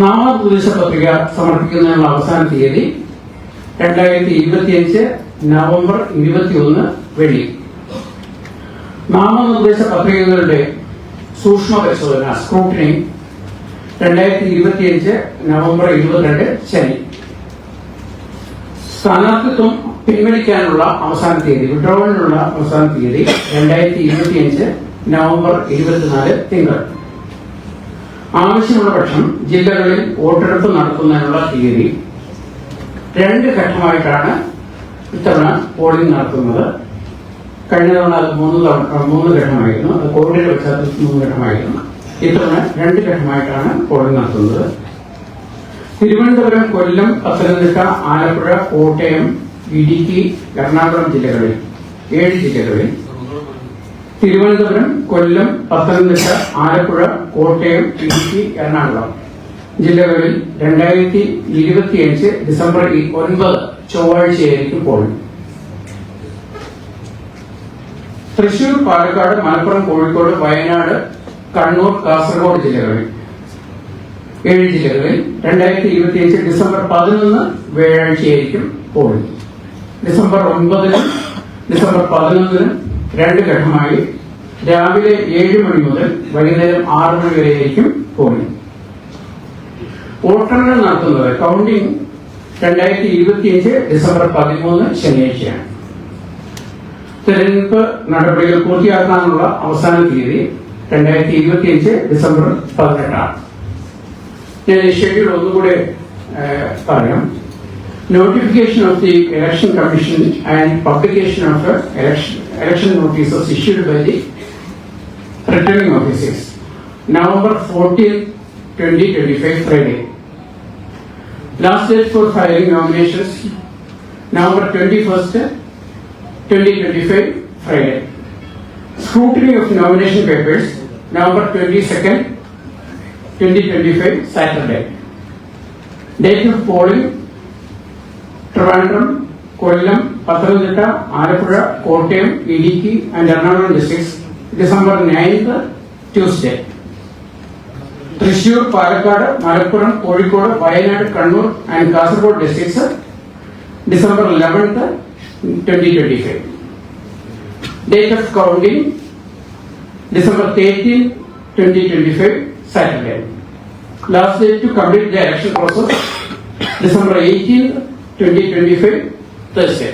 നാമനിർദ്ദേശ പത്രിക സമർപ്പിക്കുന്നതിനുള്ള അവസാന തീയതി രണ്ടായിരത്തി ഇരുപത്തിയഞ്ച് നവംബർ ഇരുപത്തിയൊന്ന് വെള്ളി. നാമനിർദ്ദേശ പത്രികകളുടെ സൂക്ഷ്മ പരിശോധന സ്ക്രൂട്ടിനി രണ്ടായിരത്തി ഇരുപത്തിയഞ്ച് നവംബർ ഇരുപത്തിരണ്ട് ശനി. സ്ഥാനാർത്ഥിത്വം പിൻവലിക്കാനുള്ള അവസാന തീയതി വിഡ്രോവലിനുള്ള അവസാന തീയതി രണ്ടായിരത്തി ഇരുപത്തിയഞ്ച് നവംബർ ഇരുപത്തിനാല് തിങ്കൾ ആവശ്യമുള്ള പക്ഷം ജില്ലകളിൽ വോട്ടെടുപ്പ് നടത്തുന്നതിനുള്ള തീയതി രണ്ട് ഘട്ടമായിട്ടാണ് ഇത്തവണ പോളിംഗ് നടത്തുന്നത്. കഴിഞ്ഞ തവണ അത് മൂന്ന് തവണ മൂന്ന് ഘട്ടമായിരുന്നു. അത് കോവിഡിന്റെ പശ്ചാത്തലത്തിൽ മൂന്ന് ഘട്ടമായിരുന്നു. ഇത്തവണ രണ്ട് ഘട്ടമായിട്ടാണ് പോളിംഗ് നടത്തുന്നത്. തിരുവനന്തപുരം കൊല്ലം പത്തനംതിട്ട ആലപ്പുഴ കോട്ടയം ഇടുക്കി എറണാകുളം ജില്ലകളിൽ ഏഴ് ജില്ലകളിൽ തിരുവനന്തപുരം കൊല്ലം പത്തനംതിട്ട ആലപ്പുഴ കോട്ടയം ഇടുക്കി എറണാകുളം. ജില്ലകളിൽ രണ്ടായിരത്തി ഇരുപത്തിയഞ്ച് ഡിസംബർ ഒൻപത് ചൊവ്വാഴ്ചയായിരിക്കും പോളിംഗ് തൃശൂർ പാലക്കാട് മലപ്പുറം കോഴിക്കോട് വയനാട് കണ്ണൂർ കാസർഗോഡ് ജില്ലകളിൽ. ഏഴ് ജില്ലകളിൽ രണ്ടായിരത്തി ഇരുപത്തിയഞ്ച് ഡിസംബർ പതിനൊന്ന് വ്യാഴാഴ്ചയായിരിക്കും പോളിംഗ് ഡിസംബർ ഒൻപതിനും ഡിസംബർ പതിനൊന്നിനും രണ്ട് ഘട്ടമായി രാവിലെ ഏഴ് മണി മുതൽ വൈകുന്നേരം ആറ് മണി വരെയായിരിക്കും പോളിംഗ് വോട്ടെണ്ണൽ നടത്തുന്നത് കൗണ്ടിംഗ് രണ്ടായിരത്തി ഇരുപത്തിയഞ്ച് ഡിസംബർ പതിമൂന്ന് ശനിയാഴ്ചയാണ്. തെരഞ്ഞെടുപ്പ് നടപടികൾ പൂർത്തിയാക്കാനുള്ള അവസാന തീയതി രണ്ടായിരത്തി ഇരുപത്തിയഞ്ച് ഡിസംബർ പതിനെട്ടാണ്. ഞാൻ ഷെഡ്യൂൾ ഒന്നുകൂടെ പറയാം. notification of the election commission and publication of election, election notices issued by the returning officers. November 14, 2025, Friday. Last date for filing nominations, November 21st, 2025, Friday. Scrutiny of nomination papers, November 22nd, 2025, Saturday. Date of polling, Trivandrum, Kollam, Pathanamthitta, Alappuzha, Kottayam, Idukki and Ernakulam districts December 9th Tuesday. Thrissur Palakkad Malappuram Kozhikode Wayanad Kannur and Kasaragod districts December eleventh twenty twenty five date of counting December 13, 2025, Saturday. Last date to complete the election process, 2025 December 18, 2025, Thursday.